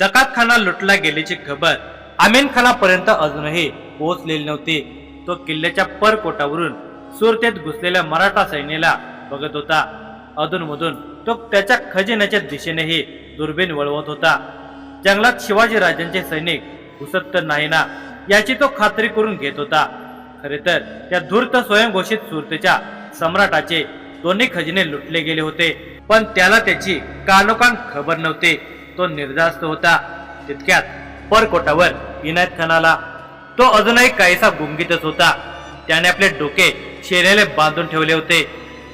जकात खाना लुटला गेल्याची खबर आमीन खानापर्यंत अजूनही पोहोचलेली नव्हती. तो किल्ल्याच्या परकोटावरून सुरतेत घुसलेल्या मराठा सैन्याला बघत होता. अधूनमधून तो त्याच्या खजिन्याच्या दिशेनेही दुर्बीण वळवत होता. जंगलात शिवाजी राजांचे सैनिक घुसत तर नाही ना याची तो खात्री करून घेत होता. खरे तर त्या धूर्त स्वयंघोषित सुरतेच्या सम्राटाचे दोन्ही खजिने लुटले गेले होते पण त्याला त्याची कानोकान खबर नव्हती. तो निर्धास्त होता. तितक्यात परकोटावर इनायत खानाला तो अजूनही काहीसा गुंगीतच होता. त्याने आपले डोके शेरेले बांधून ठेवले होते.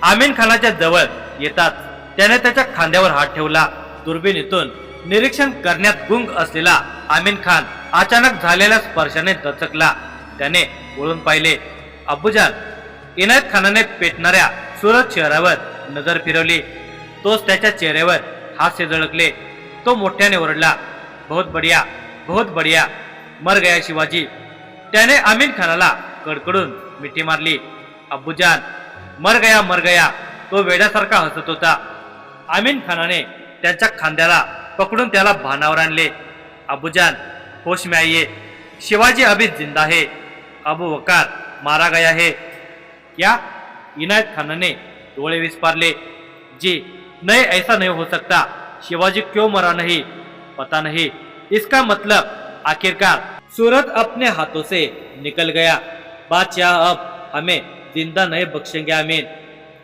आमीन खानाच्या जवळ येताच त्याने त्याच्या खांद्यावर हात ठेवला. दुर्बिणीतून निरीक्षण करण्यात गुंग असलेला आमीन खान अचानक झालेल्या स्पर्शाने दचकला. त्याने वळून पाहिले. अब्बुजान इनायत खानाने पेटणाऱ्या सुरत शहरावर नजर फिरवली. तोच त्याच्या चेहऱ्यावर हास्य झळकले. तो मोठ्याने ओरडला बहुत बढिया बहुत बढिया मर गया शिवाजी. त्याने आमीन खानाला कडकडून मिठी मारली अब्बूजान मर गया मर गया. तो वेड्यासारखा हसत होता. आमीन खानाने त्याच्या खांद्याला पकडून त्याला भानावर आणले अबूजान होश में आइए शिवाजी अभी जिंदा है अबू वकार मारा गया है. या इनायत खानाने डोळे विस्पारले जी नाही ऐसा नहीं हो सकता शिवाजी क्यों मरा नहीं? पता नहीं। इसका मतलब आखिरकार सूरत अपने हाथों से निकल गया। बादशाह अब हमें जिंदा नहीं बख्शेंगे आमीन।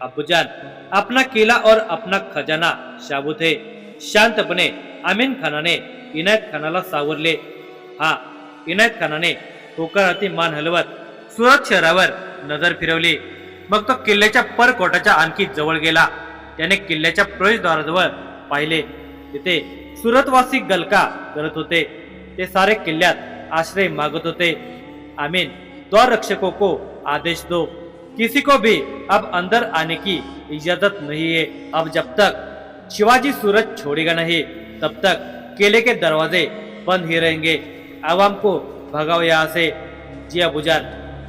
अबूजान अपना किला और अपना खजाना शाबूत है। शांतपणे आमीन खानाने इनायत खानाला सावरले हा इनायत खानाने होकाराती मान हलवत। सुरत शहरावर नजर फिरवली। मग तो किल्ल्याच्या परकोटाच्या आणखी जवळ गेला। त्याने किल्ल्याच्या प्रवेशद्वाराजवळ पाहिले. तिथे सुरतवासी गलका करत होते. ते सारे किल्ल्यात आश्रय मागत होते. आमीन द्वार रक्षकों को आदेश दो. किसी को भी अब अंदर आने की इजाजत नहीं है. अब जब तक शिवाजी सूरज छोड़ेगा नहीं तब तक किले के दरवाजे बंद ही रहेंगे. आवाम को भगाओ यहाँ से. जी बुजान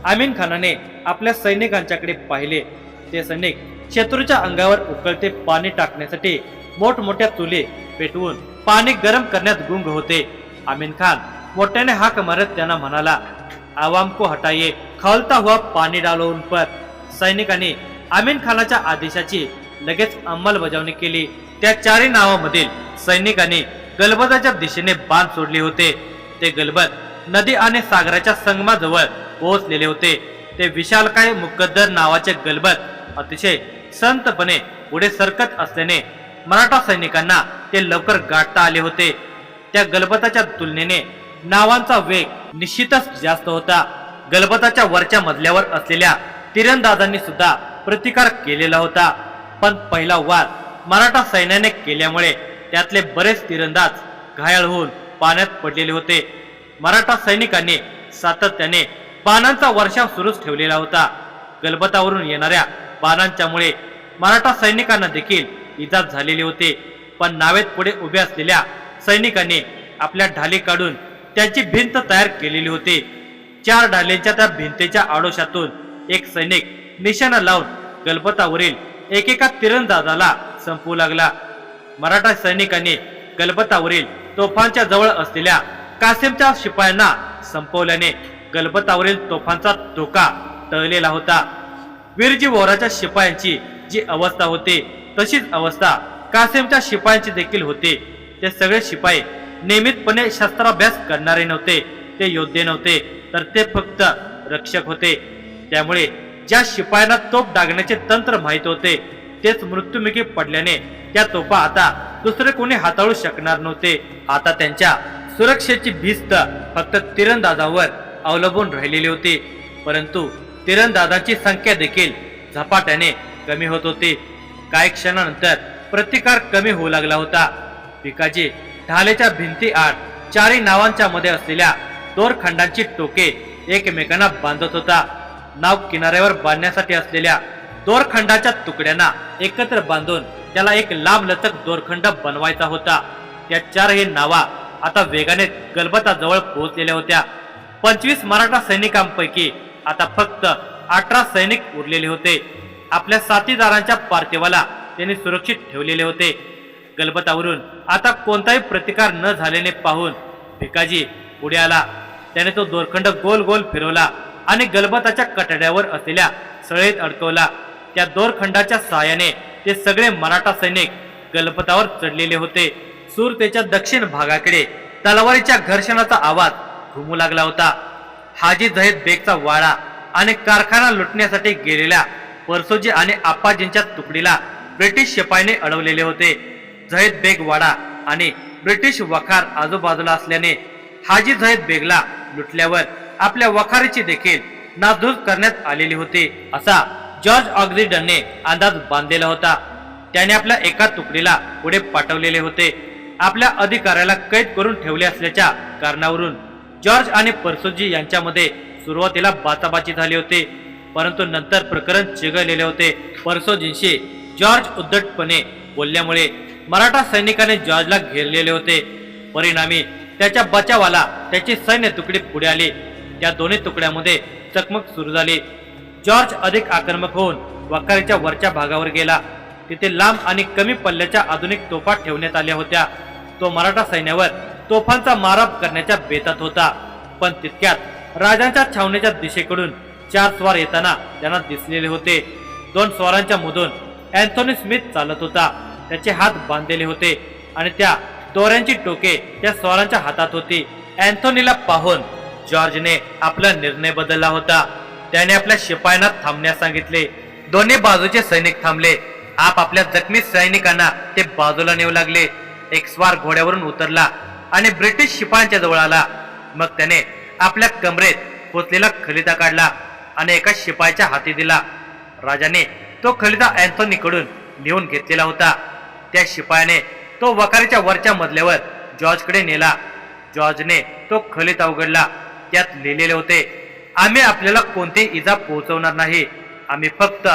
आमीन खानाने आपल्या सैनिकांच्याकडे पाहिले. ते सैनिक शत्रूच्या अंगावर उकळते पाणी टाकण्यासाठी मोठमोठ्या चुली पेटवून पाणी गरम करण्यात गुंग होते. आमिन खान मोठ्याने हाक मारत त्यांना म्हणाला आवाम को हटाइए. खवलता हुआ पाणी डालो उन पर. सैनिकांनी आमिन खानाच्या आदेशाची लगेच अंमलबजावणी केली. त्या चारही नावामधील सैनिकांनी गलबताच्या दिशेने बांध सोडले होते. ते गलबत नदी आणि सागराच्या संगमाजवळ पोहोचलेले होते. ते विशालकाय मुकद्दर नावाचे गलबत अतिशय संतपणे पुढे सरकत असल्याने मराठा सैनिकांना ते लवकर गाठता आले होते. त्या गलबताच्या तुलनेने नावांचा वेग निश्चितच जास्त होता. गलबताच्या वरच्या मजल्यावर असलेल्या तिरंदाजांनी सुद्धा प्रतिकार केलेला होता. पण पहिला वार मराठा सैन्याने केल्यामुळे त्यातले बरेच तिरंदाज घायल होऊन पाण्यात पडलेले होते. मराठा सैनिकांनी सातत्याने बाणांचा वर्षाव सुरूच ठेवलेला होता. गलबतावरून येणाऱ्या बाणांच्यामुळे मराठा सैनिकांना देखील इजा झालेली होते. पण नावेत पुढे उभे असलेल्या सैनिकांनी आपल्या ढाली काढून त्यांची भिंत तयार केलेली होती. चार ढालेंच्या त्या भिंतीच्या आडोशातून एक सैनिक निशाणा लावून गलबतावरील एकेका तिरंदाजाला संपवू लागला. मराठा सैनिकांनी गलबतावरील तोफांच्या जवळ असलेल्या कासिमच्या शिपायांना संपवल्याने गलबतावरील तोफांचा धोका टळलेला होता. वीरजी वोराच्या शिपायांची जी अवस्था होती तशीच अवस्था कासिमच्या शिपायांची देखील होती. ते सगळे शिपाई नियमितपणे शस्त्राभ्यास करणारे नव्हते. ते योद्धे नव्हते तर ते फक्त रक्षक होते. त्यामुळे ज्या शिपायांना तोफ डागण्याचे तंत्र माहीत होते तेच मृत्युमुखी पडल्याने त्या तोफा आता दुसरे कोणी हाताळू शकणार नव्हते. आता त्यांच्या सुरक्षेची भिस्त फक्त तिरंदाजावर अवलंबून राहिलेली होती. परंतु तिरंदाजाची संख्या देखील झपाट्याने कमी होत होती. काही क्षणानंतर प्रतिकार कमी होऊ लागला होता. पिकाजी ढालेच्या भिंती आठ चारही नावांच्या मध्ये असलेल्या दोरखंडांची टोके एकमेकांना बांधत होता. नाव किनाऱ्यावर बांधण्यासाठी असलेल्या दोरखंडाच्या तुकड्यांना एकत्र बांधून त्याला एक लांब लचक दोरखंड बनवायचा होता. त्या चारही नावा आता वेगाने गलबताजवळ पोहोचलेल्या होत्या. पंचवीस मराठा सैनिकांपैकी आता फक्त अठरा सैनिक उरलेले होते. आपल्या साथीदारांच्या पार्थिवाला त्यांनी सुरक्षित ठेवलेले होते. गलबतावरून आता कोणताही प्रतिकार न झाल्याने पाहून भिकाजी पुढे आला. त्याने तो दोरखंड गोल गोल फिरवला आणि गलबताच्या कटड्यावर असलेल्या सळेत अडकवला. त्या दोरखंडाच्या सहाय्याने ते सगळे मराठा सैनिक गलबतावर चढलेले होते. सुरतेच्या दक्षिण भागाकडे तलवारीच्या घर्षणाचा आवाज घुमू लागला होता. हाजी जहेद बेगचा वाडा आणि कारखाना लुटण्यासाठी गेलेल्या परसोजी आणि आप्पाजींच्या तुकडीला ब्रिटिश शिपाईने अडवलेले होते. जहेद बेग वाडा आणि ब्रिटिश वखार आजूबाजूला असल्याने हाजी जहेद बेगला लुटल्यावर आपल्या वखारीची देखील नासधूस करण्यात आलेली होती असा जॉर्ज ऑक्झिडनने अंदाज बांधलेला होता. त्याने आपल्या एका तुकडीला पुढे पाठवलेले होते. आपल्या अधिकाऱ्याला कैद करून ठेवले असल्याच्या कारणावरून जॉर्ज आणि परसोजी यांच्यामध्ये सुरुवातीला बाचाबाची झाली होती. परंतु नंतर प्रकरण चिघळलेले होते. परसोजींशी जॉर्ज उद्धटपणे बोलल्यामुळे मराठा सैनिकाने जॉर्जला घेरलेले होते. परिणामी त्याच्या बचावाला त्याची सैन्य तुकडी पुढे आली. त्या दोन्ही तुकड्यामध्ये चकमक सुरू झाली. जॉर्ज अधिक आक्रमक होऊन वखारीच्या वरच्या भागावर गेला. तिथे लांब आणि कमी पल्ल्याच्या आधुनिक तोफा ठेवण्यात आल्या होत्या. तो मराठा सैन्यावर तोफांचा मारा करण्याच्या बेतात होता. पण तितक्यात राजांच्या छावणीच्या दिशेकडून चार स्वार येताना त्यांना दिसलेले होते. दोन स्वारांच्या मधून अँथोनी स्मिथ चालत होता. त्याचे हात बांधलेले होते आणि त्या दोऱ्यांची टोके त्या स्वारांच्या हातात होती. अँथोनीला पाहून जॉर्जने आपला निर्णय बदलला होता. त्याने आपल्या शिपायांना थांबण्यास सांगितले. दोन्ही बाजूचे सैनिक थांबले. आप आपल्या जखमी सैनिकांना ते बाजूला नेऊ लागले. एक स्वार घोड्यावरून उतरला आणि ब्रिटिश शिपायांच्या जवळ आला. मग त्याने आपल्या कमरेत पोचलेला खलिता काढला. आणि एका शिपायाच्या हाती दिला. राजाने तो खलिता अँथोनीकडून लिहून घेतलेला होता. त्या शिपायाने तो वखारीच्या वरच्या मजल्यावर जॉर्जकडे नेला. जॉर्जने तो खलिता उघडला त्यात लिहिलेले होते आम्ही आपल्याला कोणतीही इजा पोहोचवणार नाही. आम्ही फक्त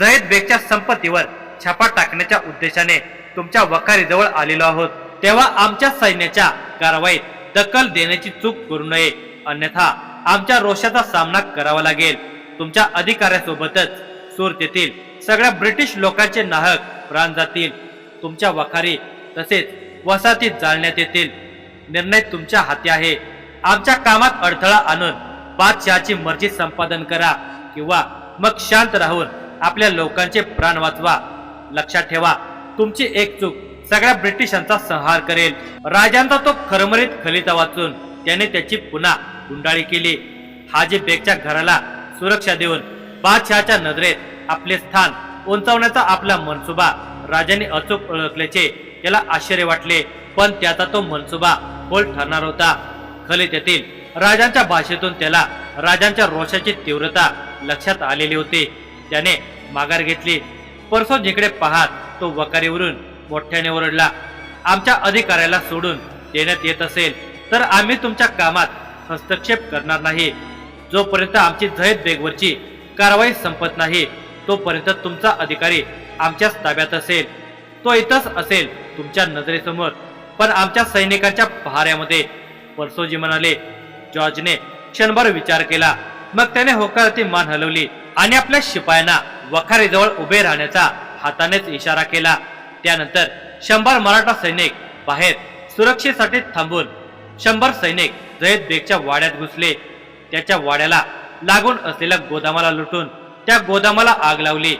जहेद बेगच्या संपत्तीवर छापा टाकण्याच्या उद्देशाने तुमच्या वखारीजवळ आलेलो आहोत. तेव्हा आमच्या सैन्याच्या कारवाईत दखल देण्याची चूक करू नये. अन्यथा आमच्या रोषाचा सामना करावा लागेल. तुमच्या अधिकाऱ्यासोबतच सूर तेथील सगळ्या ब्रिटिश लोकांचे नाहक प्राण जातील. तुमच्या वखारी तसेच वसाहतीत जाळण्यात येतील. निर्णय तुमच्या हाती आहे. आमच्या कामात अडथळा आणून बादशहाची मर्जी संपादन करा किंवा मग शांत राहून आपल्या लोकांचे प्राण वाचवा. लक्षात ठेवा तुमची एक चूक सगळ्या ब्रिटिशांचा संहार करेल. राजांचा तो खरमरीत खलिता वाचून त्याने त्याची पुन्हा गुंडाळी केली. हाजी बेगच्या घराला सुरक्षा देऊन बादशहाच्या नजरेत आपले स्थान उंचावण्याचा आपला मनसुबा राजाने अचूक ओळखल्याचे त्याला आश्चर्य वाटले. पण त्याचा तो मनसुबा बोल ठरणार होता. खलित्यातील राजांच्या भाषेतून त्याला राजांच्या रोषाची तीव्रता लक्षात आलेली होती. त्याने माघार घेतली. परसो जिकडे पाहत तो वकारीवरून मोठ्याने ओरडला. आमच्या अधिकाऱ्याला सोडून देण्यात येत असेल तर आम्ही तुमच्या कामात हस्तक्षेप करणार नाही. जोपर्यंत आमची झैद बेगवरची कारवाई संपत नाही तोपर्यंत तुमचा अधिकारी आमच्याच ताब्यात असेल. तो इथंच असेल तुमच्या नजरेसमोर. पण आमच्या सैनिकांच्या पहाऱ्यामध्ये परसोजी म्हणाले जॉर्जने क्षणभर विचार केला. मग त्याने होकाराची मान हलवली आणि आपल्या शिपायांना वखारीजवळ उभे राहण्याचा हातानेच इशारा केला. त्यानंतर शंभर मराठा सैनिक बाहेर सुरक्षेसाठी थांबून शंभर सैनिक जयद बेगच्या वाड्यात घुसले. त्याच्या वाड्याला लागून असलेल्या गोदामाला लुटून त्या गोदामाला आग लावली.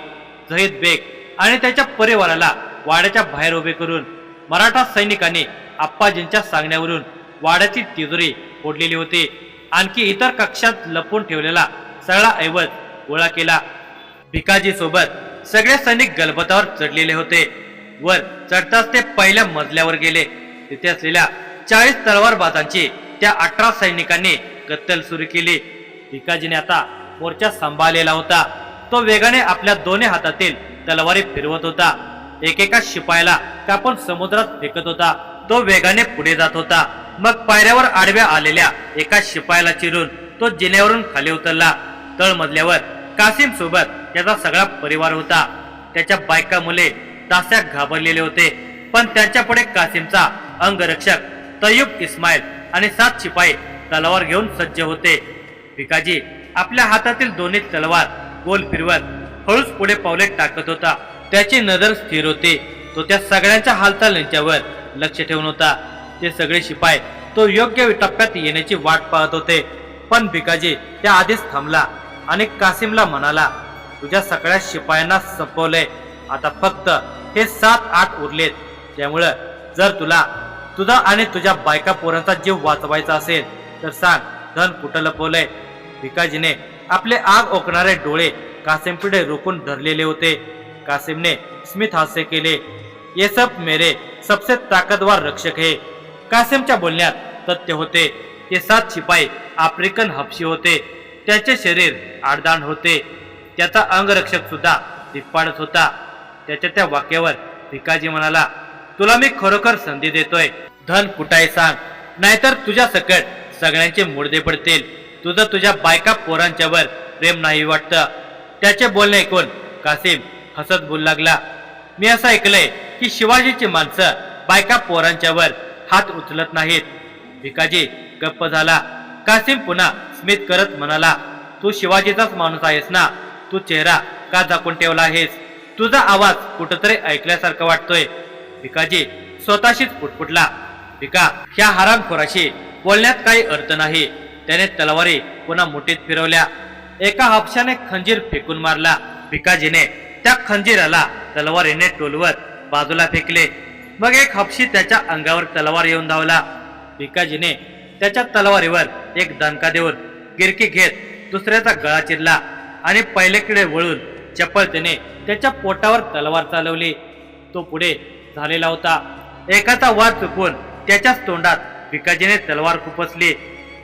जहीद बेग आणि त्याच्या परिवाराला वाड्याच्या बाहेर उभे करून मराठा सैनिकांनी आप्पाजींच्या सांगण्यावरून वाड्याची तिजोरी फोडलेली होती. आणखी इतर कक्षात लपून ठेवलेला सगळा ऐवज गोळा केला. भिकाजी सोबत सगळे सैनिक गलबतावर चढलेले होते. वर चढताच ते पहिल्या मजल्यावर गेले. तिथे असलेल्या चाळीस तलवारबाजांची त्या अठरा सैनिकांनी कत्तल सुरू केली. भिकाजीने आता मोर्चा सांभाळलेला होता. तो वेगाने आपल्या दोन्ही हातातील तलवारी फिरवत होता. एकेका शिपायाला कापून समुद्रात फेकत होता. तो वेगाने पुढे जात होता. मग पायऱ्यावर आडव्या आलेल्या एका शिपायाला चिरून तो जिन्यावरून खाली उतरला. तळमजल्यावर कासिम सोबत त्याचा सगळा परिवार होता. त्याच्या बायका मुले तास्या घाबरलेले होते. पण त्यांच्या पुढे कासिमचा अंगरक्षक तयुब इस्माईल आणि सात शिपाई तलवार घेऊन सज्ज होते. भिकाजी आपल्या हातातील दोन्ही तलवार गोल फिरवत हळूच पुढे पावले टाकत होता. त्याची नजर स्थिर होती. तो त्या सगळ्यांच्या हालचालींच्यावर लक्ष ठेवून होता. ते सगळे शिपाई तो योग्य टप्प्यात येण्याची वाट पाहत होते. पण भिकाजी त्या आधीच थांबला आणि कासिमला म्हणाला तुझ्या सगळ्या शिपायांना संपवलंय. आता फक्त हे सात आठ उरलेत. त्यामुळं जर तुला तुझा आणि तुझ्या बायका पोरांचा जीव वाचवायचा असेल तर सांग धन कुठं लपवलंय भिकाजीने आपले आग ओकणारे डोळे कासिमपुढे रोखून धरलेले होते. कासिमने स्मित हास्य केले. ये सब मेरे सबसे ताकदवार रक्षक हे. कासिमच्या बोलण्यात तथ्य होते. ते सात शिपाई आफ्रिकन हपशी होते. त्याचे शरीर आडदांड होते. त्याचा अंगरक्षक सुद्धा दिप्पाडत होता. त्याच्या त्या वाक्यावर भिकाजी म्हणाला तुला मी खरोखर संधी देतोय. धन कुठाय सांग. नाहीतर तुझ्या सकट सगळ्यांचे मुडदे पडतील. तुझं तुझ्या बायका पोरांच्यावर प्रेम नाही वाटतं. त्याचे बोलणे ऐकून कासिम हसत बोलू लागला. मी असं ऐकलंय की शिवाजीची माणसं बायका पोरांच्यावर हात उचलत नाहीत. भिकाजी गप्प झाला. कासिम पुन्हा स्मित करत म्हणाला तू शिवाजीचाच माणूस आहेस ना? तू चेहरा का झाकून ठेवला आहेस? तुझा आवाज कुठंतरी ऐकल्यासारखं वाटतोय. भिकाजी स्वतःशीच पुटपुटला. भिका ह्या हरामखोराशी बोलण्यात काही अर्थ नाही. त्याने तलवारी पुन्हा मुठीत फिरवल्या. एका हापशाने खंजीर फेकून मारला. भिकाजीने त्या खंजीराला तलवारीने टोलवत बाजूला फेकले. मग एक हापशी त्याच्या अंगावर तलवार येऊन धावला. भिकाजीने त्याच्या तलवारीवर एक दणका देऊन गिरकी घेत दुसऱ्याचा गळा चिरला आणि पहिलेकडे वळून चपळतेने त्याच्या पोटावर तलवार चालवली. तो पुढे झालेला होता. एकाचा वार चुकवून त्याच्याच तोंडात भिकाजीने तलवार खुपसली.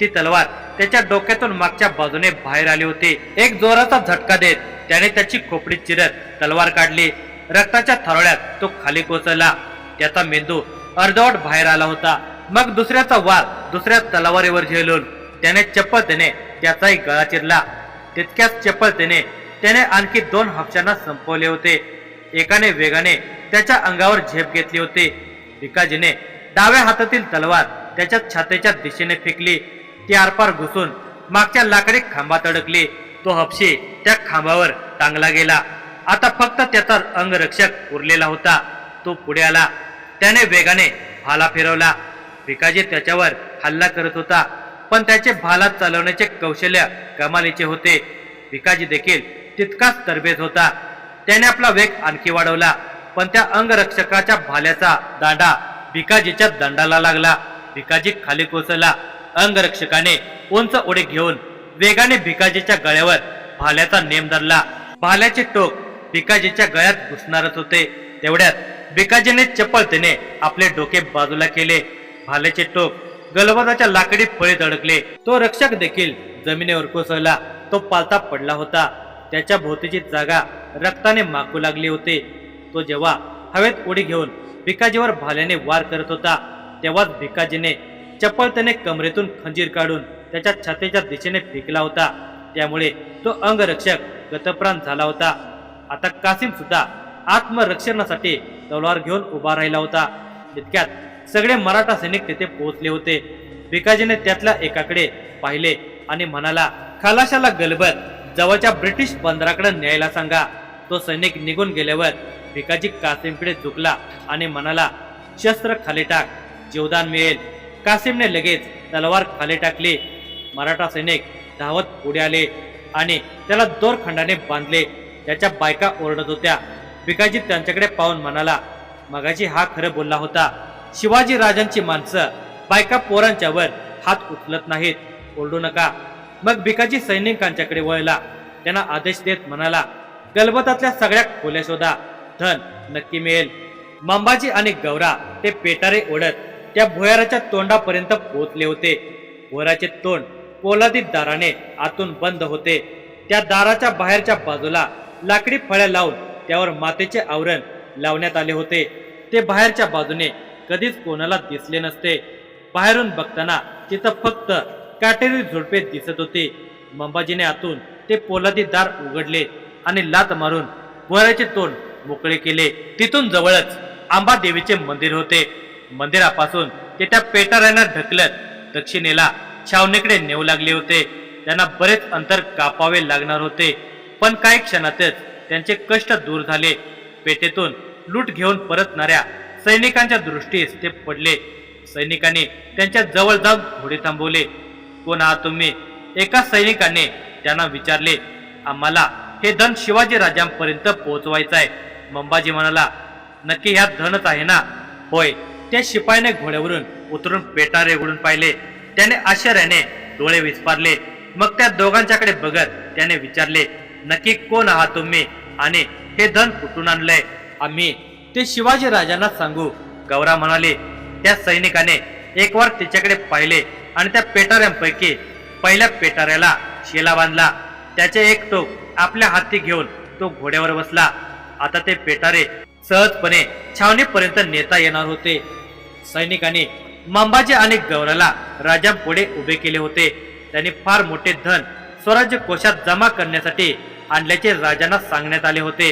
ती तलवार त्याच्या डोक्यातून मागच्या बाजूने बाहेर आली होती. एक जोराचा झटका देत त्याने त्याची खोपडी चिरत तलवार काढली. रक्ताच्या थरोळ्यात तो खाली कोसळला. त्याचा मेंदू अर्धवट बाहेर आला होता. मग दुसऱ्याचा वार दुसऱ्या तलवारीवर झेलून त्याने चप्पलतेने त्याचाही गळा चिरला. तितक्याच देणे त्याने आणखी दोन हपशांना संपवले होते. एकाने वेगाने त्याच्या अंगावर झेप घेतली होती. भिकाजीने डाव्या हातातील तलवार त्याच्या छातीच्या दिशेने फेकली. ती आरपार घुसून मागच्या लाकडी खांबात अडकली. तो हपशी त्या खांबावर टांगला गेला. आता फक्त त्याचा अंगरक्षक उरलेला होता. तो पुढे आला. त्याने वेगाने भाला फिरवला. भिकाजी त्याच्यावर हल्ला करत होता पण त्याचे भाला चालवण्याचे कौशल्य कमालीचे होते. भिकाजी देखील तितकाच तरबेज होता. त्याने आपला वेग आणखी वाढवला. पण त्या अंगरक्षकाच्या भाल्याचा दांडा भिकाजीच्या दंडाला लागला. भिकाजी खाली कोसळला. अंगरक्षकाने उंच उडी घेऊन वेगाने भिकाजीच्या गळ्यावर भाल्याचा नेम धरला. भाल्याचे टोक भिकाजीच्या गळ्यात घुसणारच होते. तेवढ्यात भिकाजीने चपळतेने आपले डोके बाजूला केले. भाल्याचे टोक गलबताच्या लाकडी फळीत अडकले तो रक्षक देखील जमिनीवर कोसळला. तो पालता पडला होता. त्याच्या भोवतीची जागा रक्ताने माकू लागले होते. तो जेव्हा हवेत उडी घेऊन भिकाजीवर भाल्याने वार करत होता तेव्हाच भिकाजीने चपळतेने कमरेतून खंजीर काढून त्याच्या छातीच्या दिशेने फेकला होता. त्यामुळे तो अंगरक्षक गतप्राण झाला होता. आता कासिम सुद्धा आत्मरक्षणासाठी तलवार घेऊन उभा राहिला होता. तितक्यात सगळे मराठा सैनिक तेथे पोहोचले होते. भिकाजीने त्यातल्या एकाकडे पाहिले आणि म्हणाला खलाशाला गलबत जवळच्या ब्रिटिश बंदराकडे न्यायला सांगा. तो सैनिक निघून गेल्यावर भिकाजी कासिमकडे झुकला आणि म्हणाला शस्त्र खाली टाक जीवदान मिळेल. कासिमने लगेच तलवार खाली टाकली. मराठा सैनिक धावत पुढे आले आणि त्याला दोरखंडाने बांधले. त्याच्या बायका ओरडत होत्या. भिकाजी त्यांच्याकडे पाहून म्हणाला मगाशी हा खरं बोलला होता. शिवाजी राजांची माणसं बायका पोरांच्यावर हात उचलत नाहीत. ओरडू नका. मग भिकाजी सैनिकांच्याकडे वळला. त्यांना आदेश देत म्हणाला गलबतातल्या सगळ्या खोल्या शोधा. धन नक्की मिळेल. मंबाजी आणि गौरा ते पेटारे ओढत त्या भुयाराच्या तोंडापर्यंत पोहोचले होते. भुयाराचे तोंड पोलादी दाराने आतून बंद होते. त्या दाराच्या बाहेरच्या बाजूला लाकडी फळ्या लावून त्यावर मातेचे आवरण लावण्यात आले होते. ते बाहेरच्या बाजूने कधीच कोणाला दिसले नसते. बाहेरून बघताना तिथं फक्त काटेरी झुडपे दिसत होते. मंबाजीने आतून ते पोलादी दार उघडले. आणि लात मारून वराचे तोंड मोकळे केले. तिथून जवळच आंबा देवीचे मंदिर होते. मंदिरापासून ते त्या पेटाऱ्यांना ढकलत दक्षिणेला छावणीकडे नेऊ लागले होते. त्यांना बरेच अंतर कापावे लागणार होते. पण काही क्षणातच त्यांचे कष्ट दूर झाले. पेटेतून लूट घेऊन परतणाऱ्या सैनिकांच्या दृष्टीस ते पडले. सैनिकांनी त्यांच्या जवळ जाऊन घोडे थांबवले. कोण आहात तुम्ही? एका सैनिकाने त्यांना विचारले आम्हाला हे धन शिवाजी राजांपर्यंत पोहोचवायचं आहे. मंबाजी म्हणाला नक्की ह्यात धनच आहे ना? होय. त्या शिपायाने घोड्यावरून उतरून पेटारे उडून पाहिले. त्याने आश्चर्याने डोळे विस्पारले मग त्या दोघांच्याकडे बघत त्याने विचारले नक्की कोण आहात तुम्ही? आणि हे धन कुठून आणलंय? आम्ही. ते शिवाजी राजांना सांगू गौरा म्हणाले त्या सैनिकाने एक वार तिच्याकडे पाहिले आणि त्या पेटाऱ्यांपैकी पहिल्या पेटाऱ्याला शेला बांधला. त्याचे एक टोक आपल्या हाती घेऊन तो घोड्यावर बसला. आता ते पेटारे सहजपणे छावणीपर्यंत नेता येणार होते. सैनिकांनी मांबाजी आणि गौराला राजापुढे उभे केले होते. त्यांनी फार मोठे धन स्वराज्य कोशात जमा करण्यासाठी आणल्याचे राजांना सांगण्यात आले होते.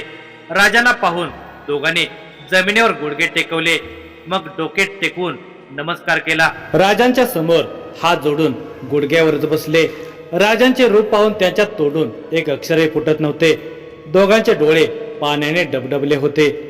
राजांना पाहून दोघांनी जमिनीवर गुडघे टेकवले. मग डोके टेकवून नमस्कार केला. राजांच्या समोर हात जोडून गुडघ्यावरच बसले. राजांचे रूप पाहून त्यांच्या तोडून एक अक्षरही फुटत नव्हते. दोघांचे डोळे पाण्याने डबडबले होते.